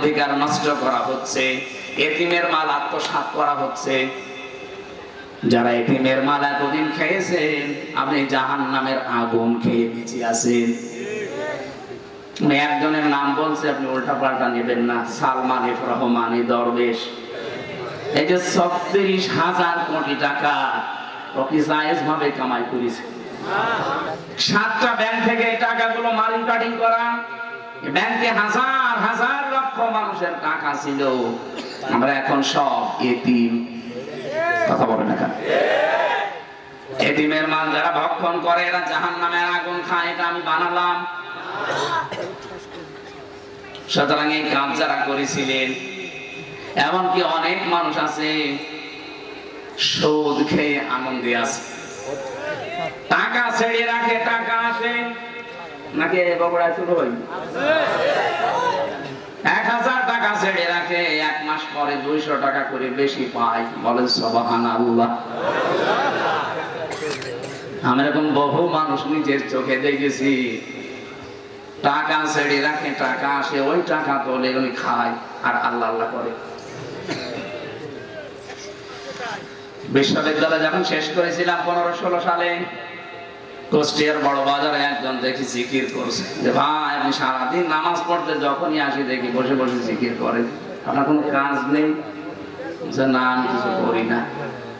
অধিকার নষ্ট করা হচ্ছে, এতিমের মাল আত্মসাৎ করা হচ্ছে। যারা এতিমের মাল এতদিন খেয়েছেন, আপনি জাহান নামের আগুন খেয়ে বেঁচে আছেন। একজনের নাম বলছে, আপনি উল্টা পাল্টা নেবেন না। সালমান এফ রহমানি দরবেশ। এই যে ছত্রিশ হাজার কোটি টাকা জায়েজ ভাবে কামাই করেছে? সাতটা ব্যাংক থেকে এই টাকাগুলো মারিং কাটিং করা এই ব্যাংকে হাজার হাজার লক্ষ মানুষের টাকা ছিল। আমরা এখন সব এতিম। কথা বলে না মাল যারা ভক্ষণ করে, এরা জাহান নামের আগুন খায়, এটা আমি বানালাম। সুতরাং এই কাজ যারা করেছিলেন, এমনকি অনেক মানুষ আছে, সুদ খেয়ে আনন্দে আছে। টাকা ছেড়ে রাখে, টাকা আসে। নাকি বগুড়া শুরু হয়? এক হাজার টাকা ছেড়ে রাখে, এক মাস পরে দুইশো টাকা করে বেশি পায়। বলেন সবাহান আল্লাহ আমি এরকম বহু মানুষ নিজের চোখে দেখেছি। টাকা ছেড়ে রাখে, টাকা আসে, ওই টাকা তোলে ওই খায়, আর আল্লাহ আল্লাহ করে। বিশ্ববিদ্যালয় যখন শেষ করেছিলাম পনেরো ষোলো সালে কুষ্টিয়ার বড় বাজারে একজন দেখি জিকির করছে। যে ভাই আপনি সারাদিন নামাজ পড়তে যখনই আসি দেখি বসে বসে জিকির করেন আপনার কোনো কাজ নেই? যে না, আমি কিছু করি না।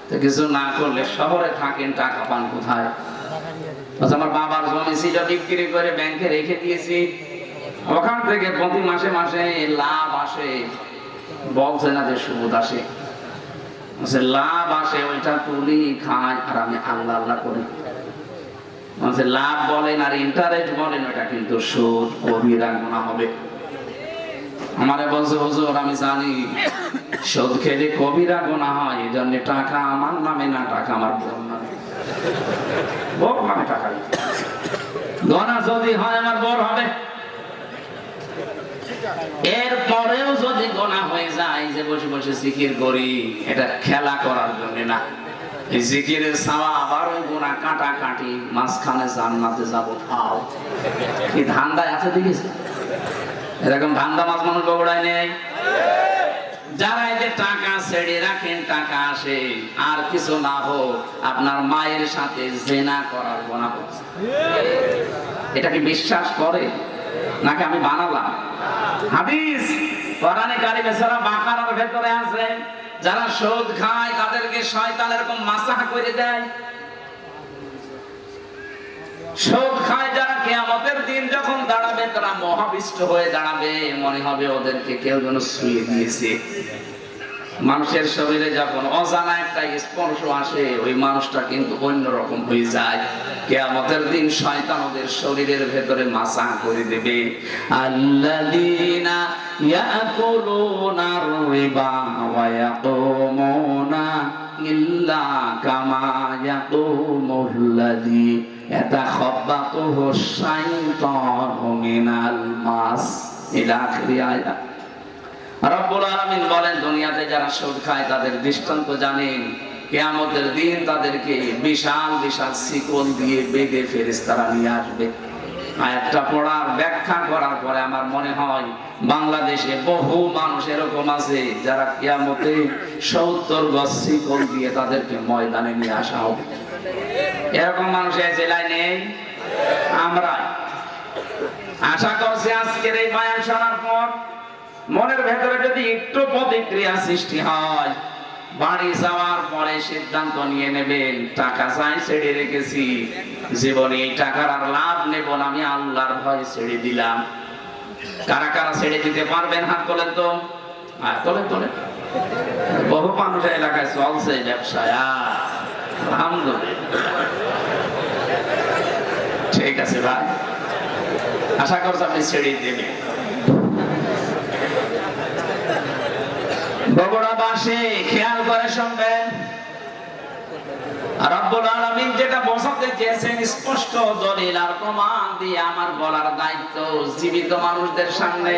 তো কিছু না করলে শহরে থাকেন, টাকা পান কোথায়? আমার বাবার জমি ছিল বিক্রি করে ব্যাংকে রেখে দিয়েছি। ওখান থেকে প্রতি মাসে মাসে লাভ আসে। বলছে না যে সুদ আসে। লাভ আসে, ওইটা তুলি, খাই, আর আমি আল্লাহ আল্লাহ করি। বলছে, লাভ বলেন আর ইন্টারেস্ট বলেন ওটা কিন্তু সুদ কবিরা গোনা হবে। আমারে বলছে হুজুর আমি জানি সুদ খেলে কবিরা গোনা হয় এই জন্য টাকা আমার নামে না টাকা আমার বোন নামে। নামে টাকা। গোনা যদি হয় আমার বোর হবে। এর পরেও যদি গোনা হয়ে যায় যে বসে বসে জিকির করি এটা খেলা করার জন্য না। জিকিরের সাওয়া আবার গোনা কাটা কাটি মাঝখানে জান্নাতে যাব খাও এই ধান্দায় আছে দেখিস? এরকম ধান্দা মাছ মানুষ বগুড়ায় নেই? যারা এই যে টাকা ছেড়ে রাখেন, টাকা আসে, আর কিছু না হোক, আপনার মায়ের সাথে জেনা করার গোনা হচ্ছে এটা কি বিশ্বাস করে? নাকি আমি বানালাম? হাদিস, কোরআনে কারিমে সূরা বাকারার ভেতরে আছে। যারা সুদ খায়, তাদেরকে শয়তান এরকম মাসাহা করে দেয়। সুদ খায় যারা কিয়ামতের দিন যখন দাঁড়াবে, তারা মহাবিষ্ট হয়ে দাঁড়াবে। মনে হবে ওদেরকে কেউ যেন শুয়ে দিয়েছে। মানুষের শরীরে যখন অজানা একটা স্পর্শ আসে, ওই মানুষটা কিন্তু অন্যরকম হয়ে যায়। কেয়ামতের দিন শয়তান ওদের শরীরের ভেতরে মাসা করে দেবে। আল্লাযীনা ইয়াকুলুনার রিবা ওয়া ইয়াকুমুনা ইল্লা কামা মিনাল মাস। রব্বুল বলেন, দুনিয়াতে যারা সুদ খায়, তাদের দৃষ্টান্ত জানেন। কিয়ামতের দিন তাদেরকে বিশাল বিশাল শিকল দিয়ে বেঁধে নিয়ে আসবে। পড়ার, ব্যাখ্যা করার পরে আমার মনে হয়, বাংলাদেশে বহু মানুষ এরকম আছে, যারা কিয়ামতে সত্তর গজ শিকল দিয়ে তাদেরকে ময়দানে নিয়ে আসা হবে। এরকম মানুষ জেলায় নেই আমরা। আশা করছি আজকের এই বায়ান শোনার পর মনের ভেতরে যদি একটু প্রতিক্রিয়া সৃষ্টি হয়, বাড়ি যাওয়ার পরে সিদ্ধান্ত নিয়ে নেবেন, টাকা চাই ছেড়ে রেখেছি, জীবনে এই টাকার আর লাভ নেব না, আমি আল্লাহর ভয় ছেড়ে দিলাম। কারা কারা ছেড়ে দিতে পারবেন হাত তোলেন তো? হ্যাঁ তোলেন তোলেন। বহু মানুষ এলাকায় চলছে ব্যবসায় আলহামদুলিল্লাহ। ঠিক আছে ভাই, আশা করছি আপনি ছেড়ে দেবেন। বগুড়াবাসী খেয়াল করে শুনবেন। রব্বুল আলামিন যেটা বোঝাতে চেয়েছেন, স্পষ্ট দলিল আর প্রমাণ দিয়ে আমার বলার দায়িত্ব জীবিত মানুষদের সামনে।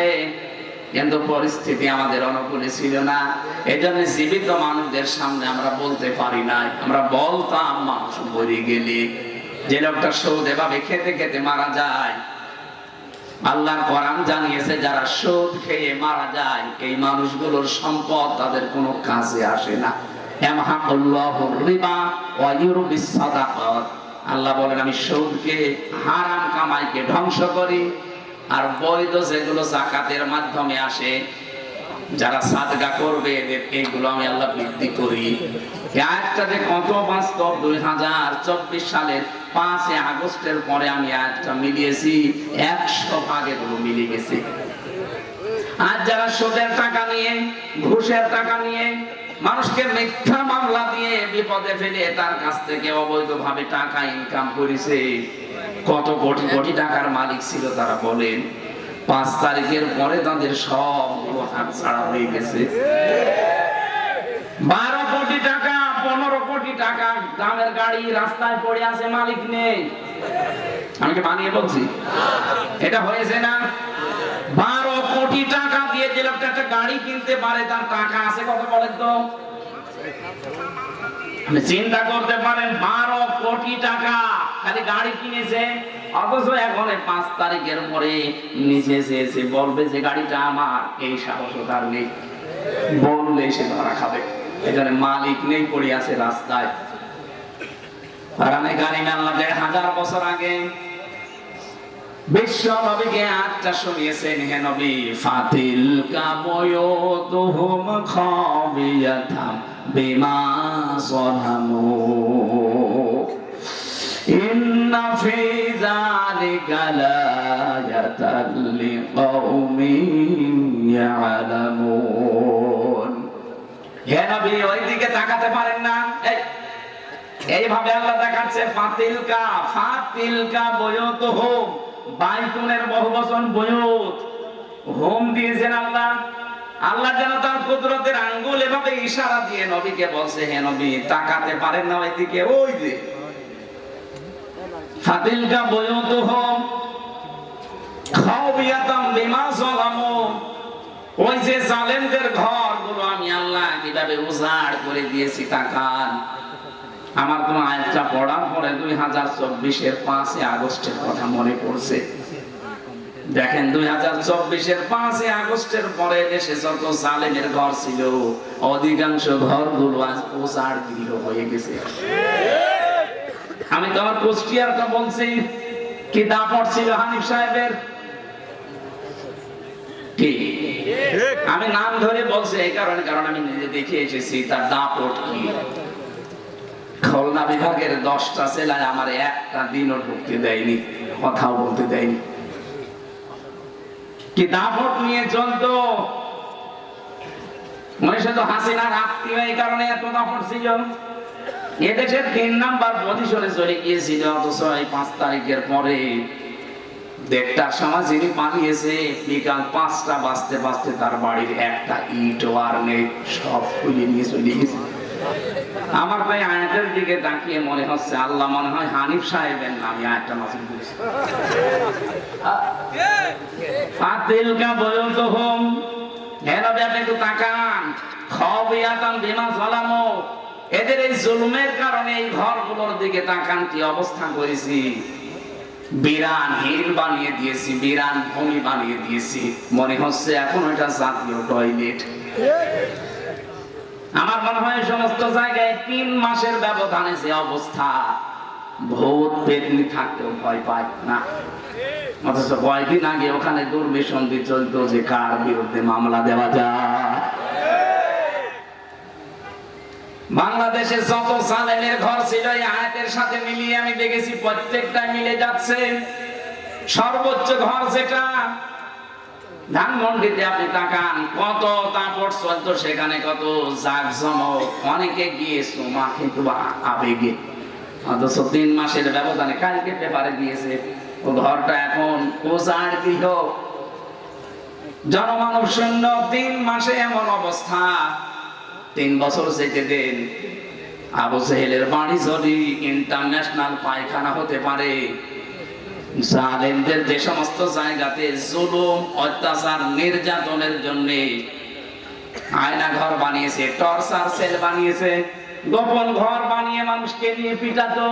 কিন্তু পরিস্থিতি আমাদের অনুকূলে ছিল না। এই জন্য জীবিত মানুষদের সামনে আমরা বলতে পারি নাই। আমরা বলতাম মানুষ মরে গেলে। যে লোকটা সৌদ এভাবে খেতে খেতে মারা যায় আল্লাহর কোরআন জানিয়েছে, যারা সুদ খেয়ে মারা যায়, এই মানুষগুলোর সম্পদ তাদের কোনো কাজে আসে না। আল্লাহ বলেন, আমি সুদকে, হারাম কামাইকে ধ্বংস করি, আর বৈধ যেগুলো জাকাতের মাধ্যমে আসে যারা সাদগা করবে এদের এইগুলো আমি আল্লাহ বৃদ্ধি করি। আয়াতটা যে কত বাস্তব, দুই হাজার চব্বিশ সালের পাঁচই আগস্টের পরে আমি আয়াতটা মিলিয়েছি, একশো ভাগ এগুলো মিলে গেছে। আর যারা সুদের টাকা নিয়ে, ঘুষের টাকা নিয়ে, মানুষকে মিথ্যা মামলা দিয়ে বিপদে ফেলে তার কাছ থেকে অবৈধভাবে টাকা ইনকাম করেছে, কত কোটি কোটি টাকার মালিক ছিল তারা বলেন। পাঁচ তারিখের পরে তাদের সবগুলো হাত ছাড়া হয়ে গেছে। বারো কোটি টাকা, পনেরো কোটি টাকা দামের গাড়ি রাস্তায় পড়ে আছে, মালিক নেই। আমি বানিয়ে বলছি? এটা হয়েছে না? বারো কোটি টাকা দিয়ে যে লোকটা একটা গাড়ি কিনতে পারে, তার টাকা আছে কত বলেন তো? চিন্তা করতে পারেন, বারো কোটি টাকা খালি গাড়ি কিনেছে, অথচ এখন পাঁচ তারিখের পরে এসে এসে বলবে যে গাড়িটা আমার, এই সাহস তার নেই। বললে সে ধরা খাবে। এখানে মালিক নেই, পড়ে আছে রাস্তায়। হাজার বছর আগে বিশ্ব নবীকে আটটা শুনিয়েছেন, হে নবী, ফাতিল বিমা ইয়ালামুন। হে নবী ওই তাকাতে পারেন না। এইভাবে আল্লাহ দেখাচ্ছে, ফাতিলকা ফাতিলকা বয়ত হোম, বাইতুনের বহু বচন বয়ত। হোম দিয়েছেন আল্লাহ। আল্লাহ যেন তার কুদরতের আঙ্গুল এভাবে ইশারা দিয়ে নবীকে বলছে, হে নবী, তাকাতে পারেন না ওইদিকে, ওই যে। ফাতিলকা বয়ত হোম খাওয়াতাম বিমা জালামু। ওই যে জালেমদের ঘরগুলো আমি আল্লাহ কীভাবে উজাড় করে দিয়েছি তাকান আমার কোন আয়াতটা পড়ার পরে দুই হাজার চব্বিশের পাঁচই আগস্টের কথা মনে পড়ছে। দেখেন, দুই হাজার চব্বিশের পাঁচই আগস্টের পরে দেশে যত জালেমের ঘর ছিল, অধিকাংশ ঘরগুলো আজ উজাড় গৃহ হয়ে গেছে। আমি তো আমার কুষ্টিয়ারটা বলছি কি দাপট ছিল হানিফ সাহেবের? আমি নাম ধরে বলছি এই কারণে কারণ আমি নিজে দেখে এসেছি তার দাপট কি? খুলনা বিভাগের দশটা জেলায় আমার একটা দিনও ঢুকতে দেয়নি কথাও বলতে দেয়নি। কি দাপট নিয়ে চলতো মনীষা তো হাসিনার আত্মীয় এই কারণে এত দাপট ছিল এদেশের তিন নাম্বার পজিশনে চলে গিয়েছিল, অথচ এই পাঁচ তারিখের পরে দেড়টার সময় যিনি বিকাল পাঁচটা বাজতে বাজতে তার বাড়ির একটা ইট আর নেই সব খুলে নিয়ে চলে গেছে আমার ভাই আয়াতের দিকে তাকিয়ে মনে হচ্ছে, আল্লাহ মনে হয় হানিফ সাহেবের নামে আয়াতটা নজর করেছে। ফাতিলকা বয়ন্ত হোম হেন ব্যাপে একটু তাকান। বিমা ঝলামো এদের এই জুলুমের কারণে এই ঘরগুলোর দিকে তাকান কি অবস্থা করেছি। বিরান হিল বানিয়ে দিয়েছি, বিরান ভূমি বানিয়ে দিয়েছি। মনে হচ্ছে এখন জাতীয় টয়লেট। আমার মনে হয় সমস্ত জায়গায় তিন মাসের ব্যবধানে যে অবস্থা, ভূত পেতনি থাকতেও ভয় পায় না। অথচ কয়েকদিন আগে ওখানে দুর্বিসন্ধি চলতো যে কার বিরুদ্ধে মামলা দেওয়া যায়। বাংলাদেশে যত সালেমের ঘর ছিল, এই আয়াতের সাথে মিলিয়ে আমি দেখেছি প্রত্যেকটা মিলে যাচ্ছে। সর্বোচ্চ ঘর যেটা, ধানমন্ডিতে আপনি তাকান, কত তাপট চলতো সেখানে, কত জাগ জমক অনেকে গিয়ে সোমা কিন্তু আবেগে। অথচ তিন মাসের ব্যবধানে কালকে পেপারে দিয়েছে, ও ঘরটা এখন ওজার গৃহ। জনমানব শূন্য তিন মাসে এমন অবস্থা। তিন বছর যেতে দেন। আবু সেহেলের বাড়ি যদি ইন্টারন্যাশনাল পায়খানা হতে পারে, জালেমদের যে সমস্ত জায়গাতে জুলুম, অত্যাচার, নির্যাতনের জন্য আয়না ঘর বানিয়েছে, টর্চার সেল বানিয়েছে, গোপন ঘর বানিয়ে মানুষকে নিয়ে পিটাতো।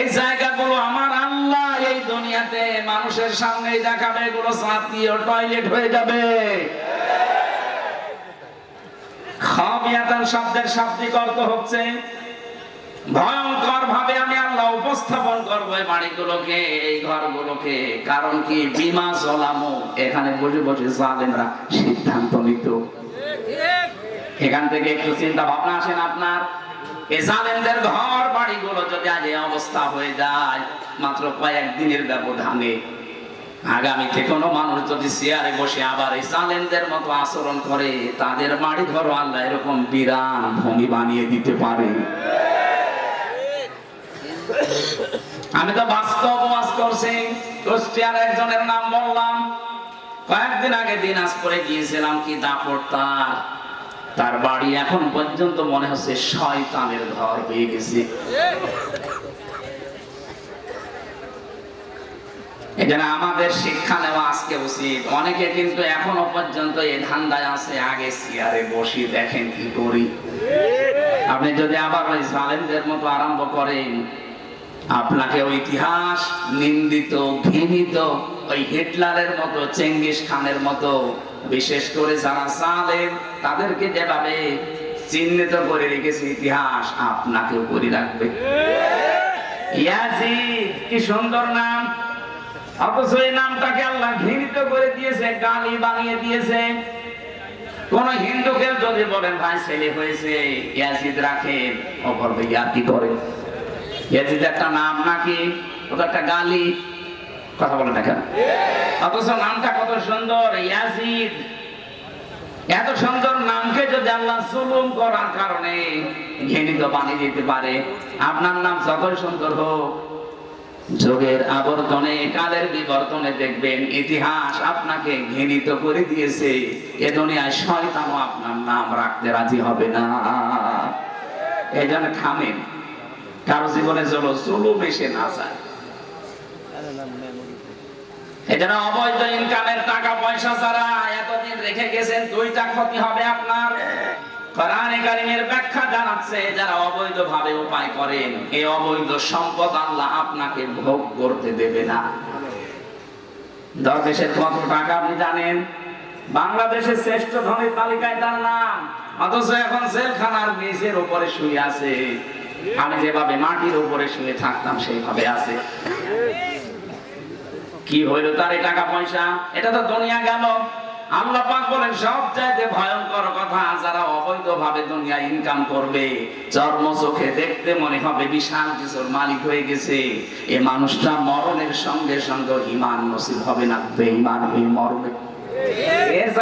এই জায়গাগুলো আমার আল্লাহ এই দুনিয়াতে মানুষের সামনেই দেখাবে, এগুলো সাথীয় টয়লেট হয়ে যাবে। খাবিয়াতান শব্দের শাব্দিক অর্থ হচ্ছে ভয়ঙ্কর ভাবে আমি আল্লাহ উপস্থাপন করব বাড়িগুলোকে, এই ঘরগুলোকে। কারণ কি? বিমা চলামো এখানে বসে বসে জালেমরা সিদ্ধান্ত নিত। এখান থেকে একটু চিন্তা ভাবনা আসেন আপনার। এই জালেমদের ঘর বাড়িগুলো যদি আজ এই অবস্থা হয়ে যায়, মাত্র কয়েক দিনের ব্যবধানে আগামীতে কোনো মানুষ যদি চেয়ারে বসে আবার এই জালেমদের মতো আচরণ করে, তাদের বাড়ি ঘর আল্লাহ এরকম বিরান ভূমি বানিয়ে দিতে পারে। আমি তো বাস্তব ওয়াজ করছি, কুষ্টিয়ার একজনের নাম বললাম। কয়েকদিন আগে দিনাজপুরে গিয়েছিলাম, কি দাপট তার। তার বাড়ি এখন পর্যন্ত মনে হচ্ছে শয়তানের ঘর হয়ে গেছে। এখানে আমাদের শিক্ষা নেওয়া আজকে উচিত। অনেকে কিন্তু এখনও পর্যন্ত এই ধান্দায় আছে, আগে চেয়ারে বসি দেখেন কি করি। আপনি যদি আবার ওই জালেমদের মতো আরম্ভ করেন, আপনাকে ওই ইতিহাস, নিন্দিত, ঘৃণিত, ওই হিটলারের মতো, চেঙ্গিস খানের মতো, বিশেষ করে যারা জালেম, তাদেরকে যেভাবে চিহ্নিত করে রেখেছে ইতিহাস, আপনাকেও করে রাখবে। ইয়াজিদ, কি সুন্দর নাম। অথচ এই নামটাকে আল্লাহ ঘৃণিত করে দিয়েছে, গালি বানিয়ে দিয়েছে। কোন হিন্দুকে যদি বলেন, ভাই, ছেলে হয়েছে, ইয়াজিদ রাখেন। ইয়াজিদ একটা নাম নাকি? ও তো একটা গালি? কথা বলে দেখেন অথচ নামটা কত সুন্দর, ইয়াজিদ। এত সুন্দর নামকে যদি আল্লাহ জুলুম করার কারণে ঘৃণিত বানিয়ে দিতে পারে, আপনার নাম যতই সুন্দর হোক যোগের আবর্তনে, কালের বিবর্তনে দেখবেন ইতিহাস আপনাকে ঘৃণিত করে দিয়েছে। এ দুনিয়ায় শয়তানও আপনার নাম রাখতে রাজি হবে না। এই জন্য থামেন, কারও জীবনে চলো চলো বেশি না যায়। এজন্য অবৈধ ইনকামের টাকা পয়সা ছাড়া এতদিন রেখে গেছেন, দুইটা ক্ষতি হবে আপনার। কোরআনে কারিমের ব্যাখ্যা জানাচ্ছে, যারা অবৈধ ভাবে উপায় করেন এই অবৈধ সম্পদ আল্লাহ আপনাকে ভোগ করতে দেবে না। দেশের কত টাকা আপনি জানেন? বাংলাদেশের শ্রেষ্ঠ ধনীর তালিকায় তার নাম। অথচ এখন জেলখানার মেঝের উপরে শুয়ে আছে। আমি যেভাবে মাটির উপরে শুয়ে থাকতাম, সেইভাবে আছে। কি হইল তার এই টাকা পয়সা? এটা তো দুনিয়া গেল। আল্লাহ পাক বলেন, সব চাইতে ভয়ঙ্কর কথা, যারা অবৈধভাবে দুনিয়া ইনকাম করবে, চর্ম চোখে দেখতে মনে হবে বিশাল কিছুর মালিক হয়ে গেছে। এ মানুষটা মরণের সঙ্গে সঙ্গে ইমান নসিব হবে না, বেঈমান হয়ে মরবে।